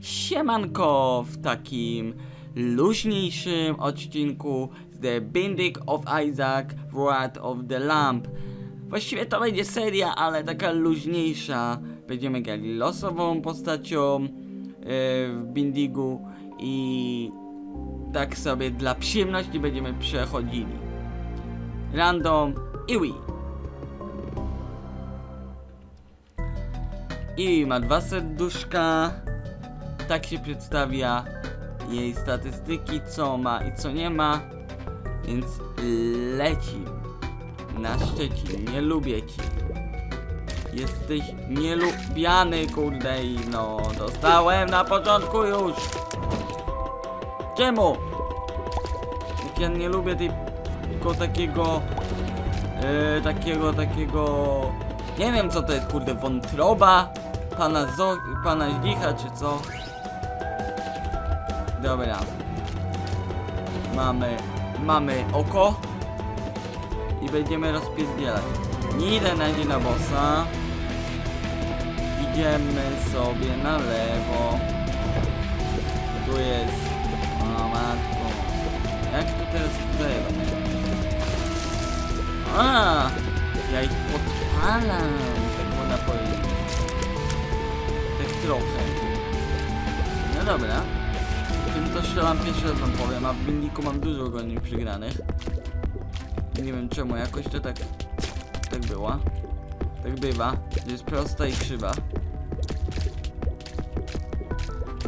Siemanko w takim luźniejszym odcinku The Binding of Isaac Wrath of the Lamp. Właściwie to będzie seria, ale taka luźniejsza. Będziemy grali losową postacią yy, w Bindigu i tak sobie dla przyjemności będziemy przechodzili. Random i Wii. I ma dwa serduszka. Tak się przedstawia jej statystyki, co ma i co nie ma. Więc leci. Na Szczecin. Nie lubię ci. Jesteś nielubiany, kurde i no. Dostałem na początku już. Czemu? Jak ja nie lubię tej tylko takiego e, takiego, takiego nie wiem co to jest kurde, wątroba pana Zo, pana Zdzicha czy co dobra mamy, mamy oko i będziemy rozpierdzielać nie idę na razie na bossa idziemy sobie na lewo tu jest o matko jak to teraz zajebać a, ja ich podpalam, tak można powiedzieć. Tak trochę. No dobra. Tym to strzelam pierwszy raz wam powiem, a w Bindiku mam dużo goni przygranych. Nie wiem czemu, jakoś to tak... Tak była. Tak bywa, jest prosta i krzywa.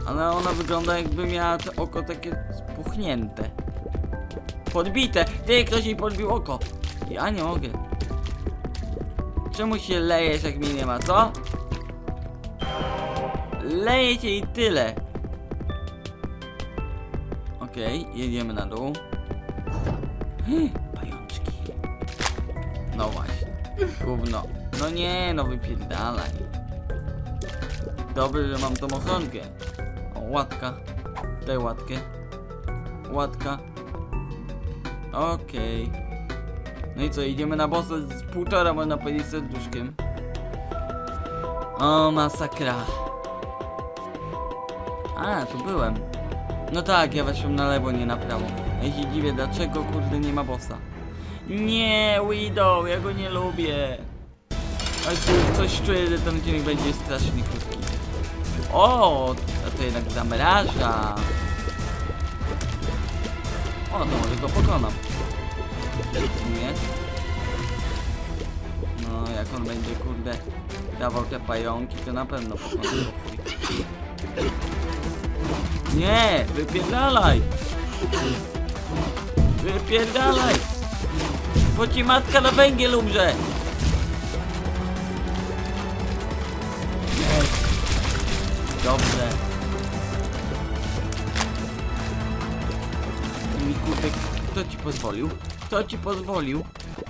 Ale ona wygląda jakby miała to oko takie spuchnięte. Podbite! Ty, ktoś jej podbił oko! Ja nie mogę. Czemu się lejesz, jak mnie nie ma, co? Leje i tyle. Okej, jedziemy na dół. Pajączki. No właśnie. Gówno. No nie, no wypierdalaj. Dobrze, że mam tą ochronkę. O, łatka. Daj łatkę. Łatka. Okej. No i co, idziemy na bossa z półtora, można powiedzieć, serduszkiem. O, masakra. A, tu byłem. No tak, ja weszłem na lewo, nie na prawo. Ja się dziwię, dlaczego, kurde, nie ma bossa. Nie, Widow, ja go nie lubię. Tu coś czuję, że ten odcinek będzie strasznie krótki. O, a to jednak zamraża. O, to może go pokonam. Nie? No, jak on będzie, kurde, dawał te pająki, to na pewno pokonam. Nie! Wypierdalaj! Wypierdalaj! Bo ci matka na węgiel umrze! Dobrze. Ty mi kurde, kto ci pozwolił? Kto ci pozwolił?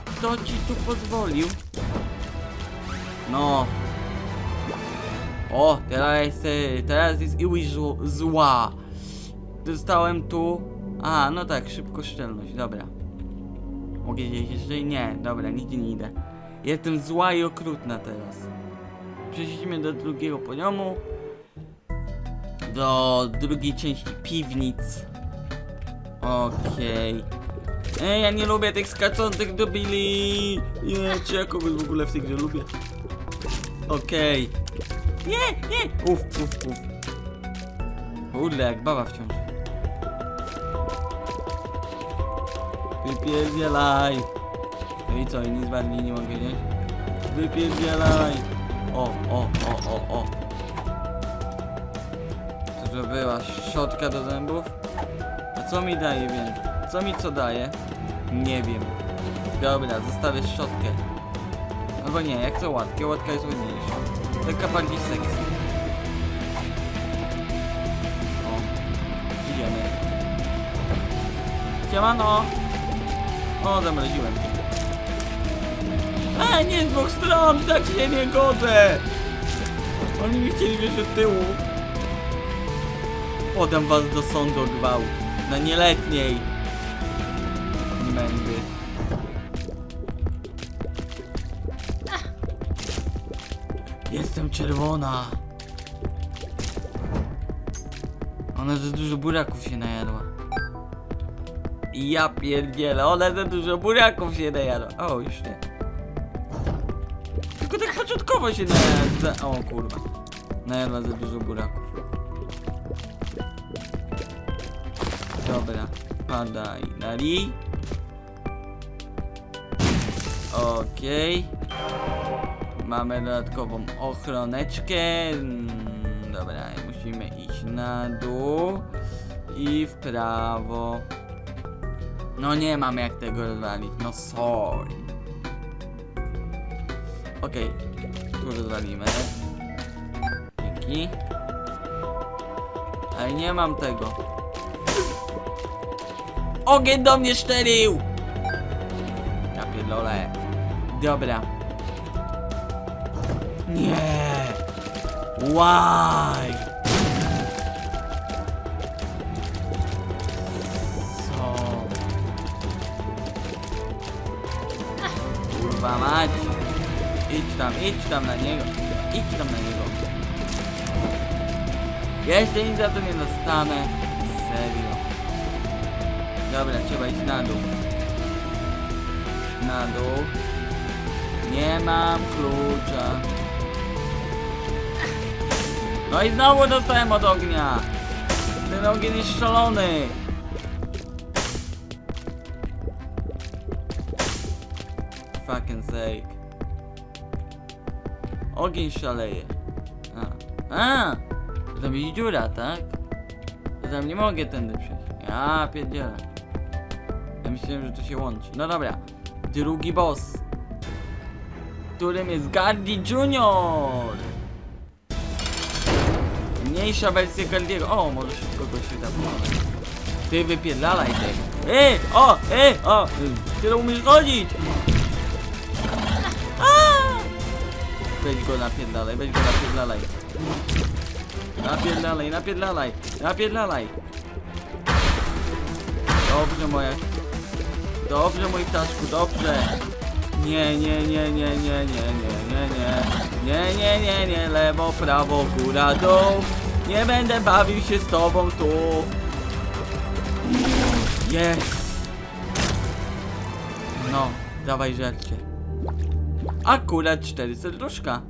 Kto ci tu pozwolił? No. O, teraz jest, teraz jest zł- zła. Dostałem tu... A, no tak, szybko szczelność, dobra. Mogę gdzieś jeszcze? Nie, dobra, nigdzie nie idę. Jestem zła i okrutna teraz. Przeszliśmy do drugiego poziomu. Do drugiej części piwnic. Okej. Ej, ja nie lubię tych skaczących dobili. Nie, czy ja kogoś w ogóle w tej grze lubię? Okej. Nie, nie! Uf, uf, uf. Kurde, jak baba wciąż. Wypierdzielaj! No i co, i nic bardziej nie mogę wziąć? Wypierdzielaj! O, o, o, o, o. Co to była? Szczotka do zębów? A co mi daje, wiem? Co mi co daje? Nie wiem. Dobra, zostawię szczotkę. Albo nie, jak to łatkę? Łatka jest ładniejsza. Bardziej sexy. O, idziemy. Siemano! O, zamroziłem. A, nie z dwóch stron, tak się nie godzę! Oni mi chcieli od tyłu. Podam was do sądu gwałt. Na nieletniej. Mędy. Jestem czerwona. Ona za dużo buraków się najadła. Ja pierdzielę, ona za dużo buraków się najadła. O, już nie. Tylko tak początkowo się najadła. O kurwa. Najadła za dużo buraków. Dobra, padaj na ri. Okej. Mamy dodatkową ochroneczkę. Mm, Dobra, musimy iść na dół i w prawo. No nie mamy jak tego rozwalić, no sorry. Okej, tu rozwalimy. Dzięki. Ale nie mam tego. Ogień do mnie szczelił! Ja pierdolę. Dobra. Nie. Why? Co? Kurwa mać. Idź tam, idź tam na niego. Idź tam na niego. Jeszcze nic za to nie dostanę. Serio. Dobra, trzeba iść na dół. Na dół. Nie mam klucza. No i znowu dostałem od ognia. Ten ogień jest szalony. Fucking sake. Ogień szaleje. A. A! To tam jest dziura, tak? To tam nie mogę tędy przejść. Ja pierdzielę. Ja myślałem, że to się łączy. No dobra. Drugi boss. Którym jest Gardi Junior. Mniejsza wersja Gardiego. O, może się da pokonać. Ty wypierdalaj ty. Ej, o, ej, o. Ty umiesz chodzić. Weź go napierdalaj, weź go napierdalaj. Napierdalaj, napierdalaj, napierdalaj. Dobrze moja. Dobrze mój ptaszku, dobrze. Nie, nie, nie, nie, nie, nie, nie, nie, nie. Nie, nie, nie, nie, lewo, prawo, góra, dół. Nie będę bawił się z tobą tu. Jest. No, dawaj żercie. Akurat cztery serduszka.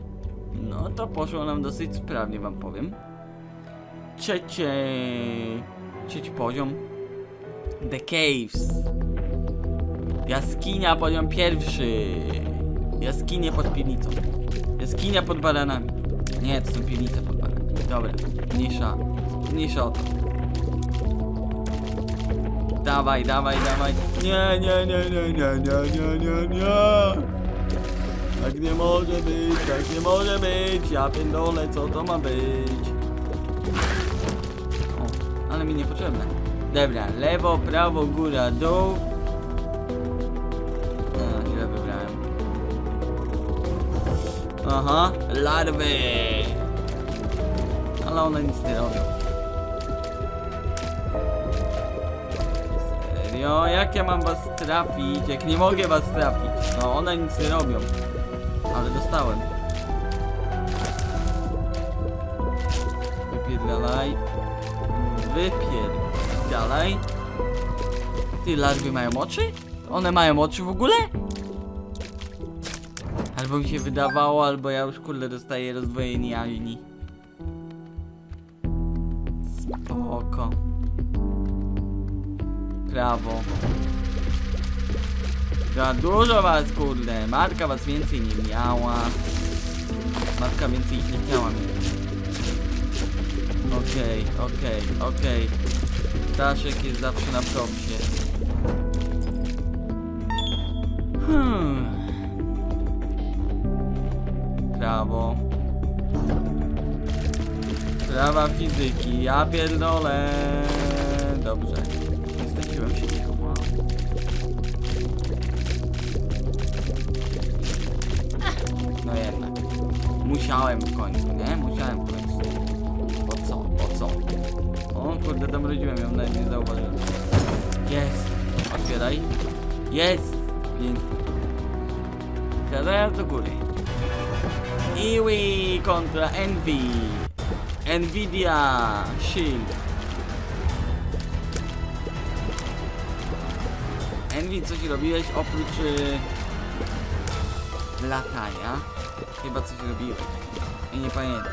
No to poszło nam dosyć sprawnie, wam powiem. Trzecie... Trzeci poziom. The Caves. Jaskinia poziom pierwszy. Jaskinie pod piwnicą. Jaskinia pod baranami. Nie, to są piwnice. Dobra, mniejsza. Mniejsza o to. Dawaj, dawaj, dawaj. Nie, nie, nie, nie, nie, nie, nie, nie, nie. Tak nie może być, tak nie może być. Ja pierdolę, co to ma być? O, ale mi niepotrzebne. Dobra, lewo, prawo, góra, dół. A, źle wybrałem. Aha, larwy. Ale one nic nie robią. Serio? Jak ja mam was trafić, jak nie mogę was trafić? No, one nic nie robią. Ale dostałem. Wypierdalaj. Wypierdalaj. Ty, larwy mają oczy? One mają oczy w ogóle? Albo mi się wydawało, albo ja już kurde dostaję rozdwojenie Spoko. Prawo. Za dużo was kurde. Matka was więcej nie miała. Matka więcej ich nie chciała mieć. Okej, okej, okej. Staszek jest zawsze na propsie. Hmm. Prawo. Prawa fizyki, ja pierdolę. Dobrze. Straciłem się cicho, wow. No jednak. Musiałem w końcu, nie? Musiałem w końcu. Po co? Po co? O kurde, tam rodziłem ją, nawet nie zauważyłem. Jest. Otwieraj. Jest. Pięknie. Teraz do góry. Iwi kontra Envy. Nvidia Shield. Envy, coś robiłeś oprócz yy, latania? Chyba coś robiłeś. Ja nie pamiętam.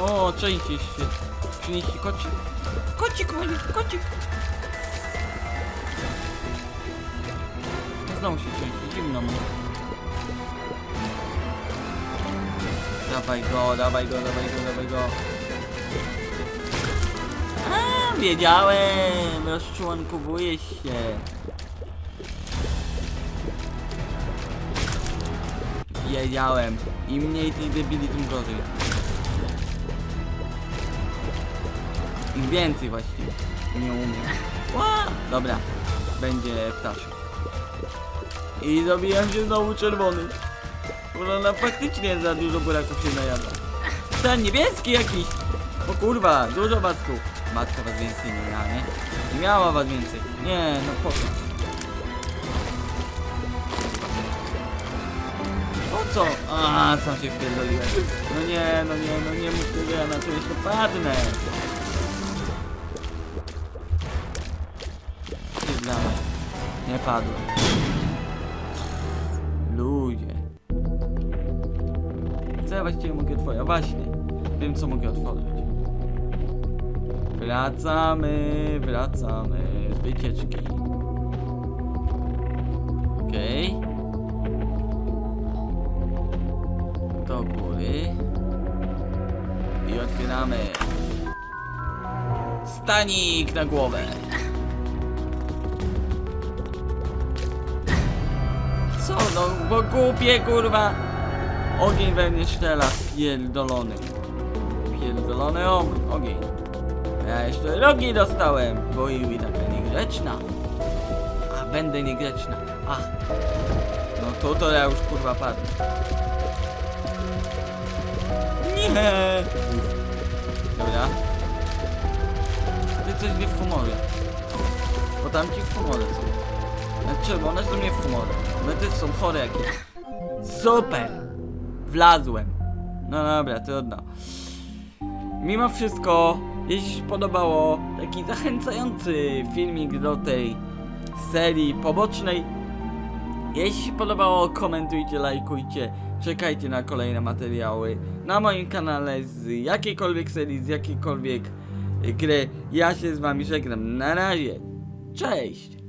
O, częściej się. Przynieśli kocik. Kocik, Mali, kocik! Znowu się częściej, zimno mnie. Dawaj go, dawaj go, dawaj go, dawaj go. A, wiedziałem, rozczłonkowuje się. Wiedziałem. Im mniej tych debili, tym gorzej. Im więcej właściwie. Nie umiem. Dobra. Będzie ptaszek. I zrobiłem się znowu czerwony. Bo ona faktycznie za dużo buraków się najada. Ten niebieski jakiś. O kurwa, dużo tu. Matka was więcej nie miała, nie? Nie miała was więcej. Nie, no po co? Po co? A, sam się wpierdoliłem. No nie, no nie, no nie mów tego, ja na to jeszcze padnę. Nie padłem. Co ja właściwie mogę otworzyć? Właśnie. Wiem co mogę otworzyć. Wracamy, wracamy z wycieczki. Okej. Do góry. I otwieramy. Stanik na głowę. Co no, bo głupie kurwa. Ogień we mnie strzela, pierdolony. Pierdolony og- ogień. Ja jeszcze rogi dostałem, bo i taka niegrzeczna. A będę niegrzeczna. Ach. No to to ja już kurwa padnę. Nie. Dobra. Ty coś nie w humorze. Bo tam ci w humorze są. Znaczy, one są nie w humorze. One też są chore jakieś. Super! Wlazłem. No dobra, trudno. Mimo wszystko, jeśli się podobało, taki zachęcający filmik do tej serii pobocznej. Jeśli się podobało, komentujcie, lajkujcie, czekajcie na kolejne materiały na moim kanale z jakiejkolwiek serii, z jakiejkolwiek gry. Ja się z wami żegnam. Na razie. Cześć!